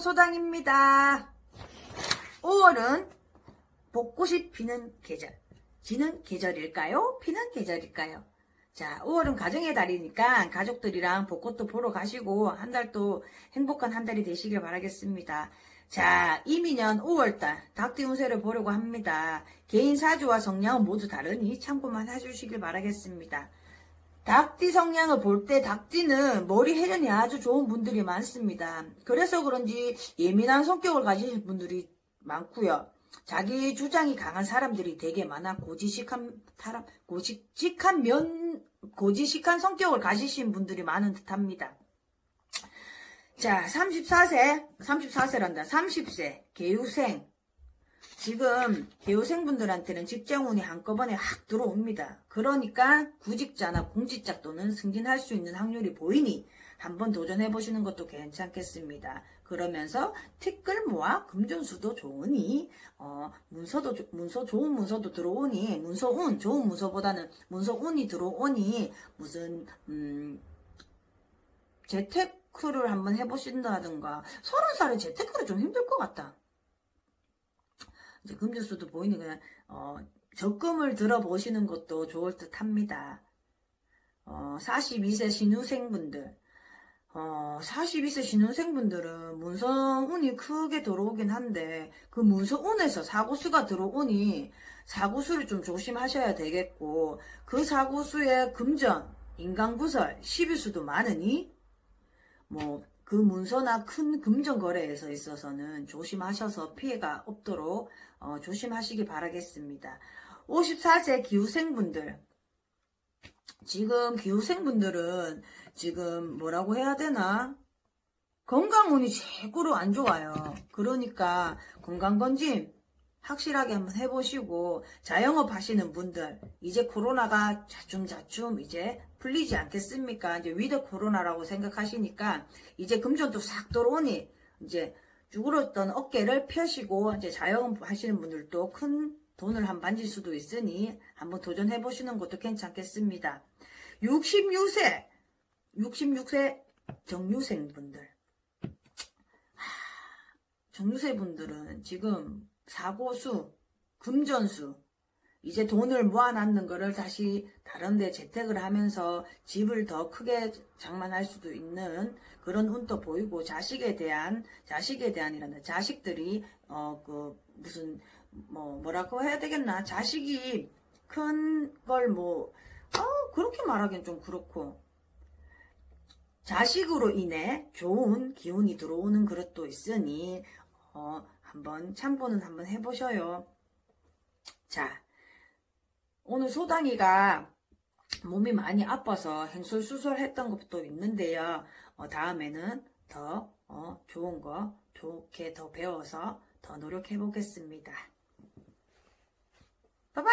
소당입니다. 5월은 벚꽃이 피는 계절. 지는 계절일까요? 피는 계절일까요? 자, 5월은 가정의 달이니까 가족들이랑 벚꽃도 보러 가시고 한 달도 행복한 한 달이 되시길 바라겠습니다. 자, 이민년 5월달 닭띠 운세를 보려고 합니다. 개인 사주와 성향은 모두 다르니 참고만 해주시길 바라겠습니다. 닭띠 성향을 볼 때 닭띠는 머리 회전이 아주 좋은 분들이 많습니다. 그래서 그런지 예민한 성격을 가지신 분들이 많고요. 자기 주장이 강한 사람들이 되게 많아 고지식한 사람, 고지식한 면, 고지식한 성격을 가지신 분들이 많은 듯합니다. 자, 34세, 34세란다. 30세, 개유생. 지금 개우생분들한테는 직장운이 한꺼번에 확 들어옵니다. 그러니까 구직자나 공직자 또는 승진할 수 있는 확률이 보이니 한번 도전해 보시는 것도 괜찮겠습니다. 그러면서 티끌 모아 금전수도 좋으니 어, 문서도 조- 문서 좋은 문서도 들어오니 문서운 좋은 문서보다는 문서운이 들어오니 무슨 음, 재테크를 한번 해보신다든가 서른 살에 재테크는 좀 힘들 것 같다. 이제 금주수도 보이니 그냥 어, 적금을 들어보시는 것도 좋을 듯 합니다. 어, 42세 신우생분들 어, 42세 신혼생분들은 문서운이 크게 들어오긴 한데 그 문서운에서 사고수가 들어오니 사고수를 좀 조심하셔야 되겠고 그 사고수의 금전, 인간구설, 시비수도 많으니 뭐 그 문서나 큰 금전 거래에서 있어서는 조심하셔서 피해가 없도록 어, 조심하시기 바라겠습니다. 54세 기후생분들 지금 기후생분들은 지금 뭐라고 해야 되나? 건강운이 최고로 안 좋아요. 그러니까 건강검진 확실하게 한번 해보시고 자영업 하시는 분들 이제 코로나가 자춤자춤 이제 풀리지 않겠습니까? 이제 위드 코로나라고 생각하시니까 이제 금전도 싹 들어오니 이제 죽으렀던 어깨를 펴시고 이제 자영업 하시는 분들도 큰 돈을 한 만질 수도 있으니 한번 도전해 보시는 것도 괜찮겠습니다. 66세 66세 정유생 분들. 하, 정유생분들은 지금 사고수, 금전수, 이제 돈을 모아놨는 거를 다시 다른데 재택을 하면서 집을 더 크게 장만할 수도 있는 그런 운도 보이고 자식에 대한 자식에 대한이라는 자식들이 어 그 무슨 뭐 뭐라고 해야 되겠나? 자식이 큰 걸 뭐 어, 그렇게 말하기엔 좀 그렇고. 자식으로 인해 좋은 기운이 들어오는 그릇도 있으니 어, 한번 참고는 한번 해보셔요. 자, 오늘 소당이가 몸이 많이 아파서 행설수설했던 것도 있는데요. 어, 다음에는 더 어, 좋은 거 좋게 더 배워서 더 노력해 보겠습니다. 바이바이!